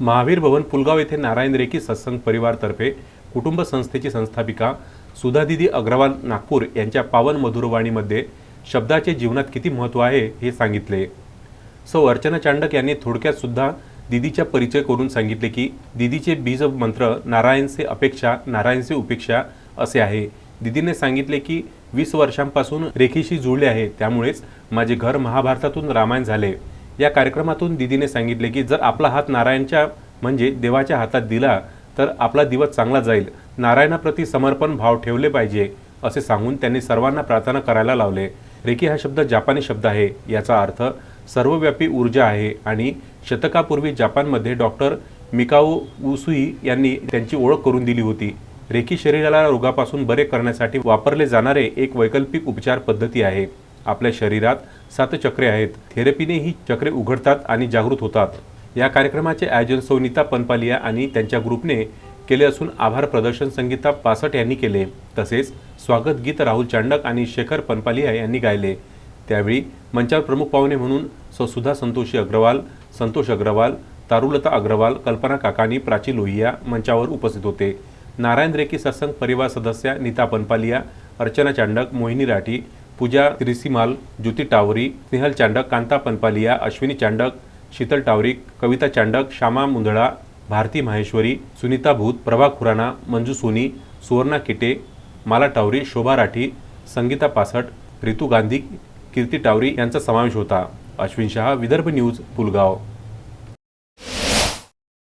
महावीर भवन पुलगाव येथे नारायण रेखी सत्संग परिवारतर्फे कुटुंब संस्थेची संस्थापिका सुधादिदी अग्रवाल नागपूर यांच्या पावन मधुरवाणीमध्ये शब्दाचे जीवनात किती महत्त्व आहे हे सांगितले. सौ अर्चना चांडक यांनी थोडक्यात सुद्धा दिदीचा परिचय करून सांगितले की दिदीचे बीज मंत्र नारायणसे अपेक्षा नारायणसे उपेक्षा असे आहे. दिदीने सांगितले की वीस वर्षांपासून रेखीशी जुळले आहे त्यामुळेच माझे घर महाभारतातून रामायण झाले. या कार्यक्रमातून दिदीने सांगितले की जर आपला हात नारायणच्या म्हणजे देवाच्या हातात दिला तर आपला दिवस चांगला जाईल. नारायणाप्रती समर्पण भाव ठेवले पाहिजे असे सांगून त्यांनी सर्वांना प्रार्थना करायला लावले. रेकी हा शब्द जापानी शब्द आहे याचा अर्थ सर्वव्यापी ऊर्जा आहे आणि शतकापूर्वी जपानमध्ये डॉक्टर मिकाओ उसुई यांनी त्यांची ओळख करून दिली होती. रेकी शरीराला रोगापासून बरे करण्यासाठी वापरले जाणारे एक वैकल्पिक उपचार पद्धती आहे. आपल्या शरीरात सात चक्रे आहेत. थेरपीने ही चक्रे उघडतात आणि जागृत होतात. या कार्यक्रमाचे आयोजन सोनिता पनपालिया आणि त्यांच्या ग्रुपने केले असून आभार प्रदर्शन संगीता पासट यांनी केले. तसेच स्वागत गीत राहुल चांडक आणि शेखर पनपालिया यांनी गायले. त्यावेळी मंचावर प्रमुख पाहुणे म्हणून सौ सुधा संतोषी अग्रवाल संतोष अग्रवाल तारुलता अग्रवाल कल्पना काकानी प्राची लोहिया मंचावर उपस्थित होते. नारायण रेकी सत्संग परिवार सदस्या नीता पनपालिया अर्चना चांडक मोहिनी राठी पूजा त्रिसीमाल ज्योती टावरी स्नेहल चांडक कांता पनपालिया अश्विनी चांडक शीतल टावरी कविता चांडक श्यामा मुंदळा भारती माहेश्वरी सुनीता भूत प्रभा खुराना मंजू सोनी सुवर्णा किटे माला टावरी शोभा राठी संगीता पासट रितू गांधी कीर्ती टावरी यांचा समावेश होता. अश्विन शहा विदर्भ न्यूज पुलगाव.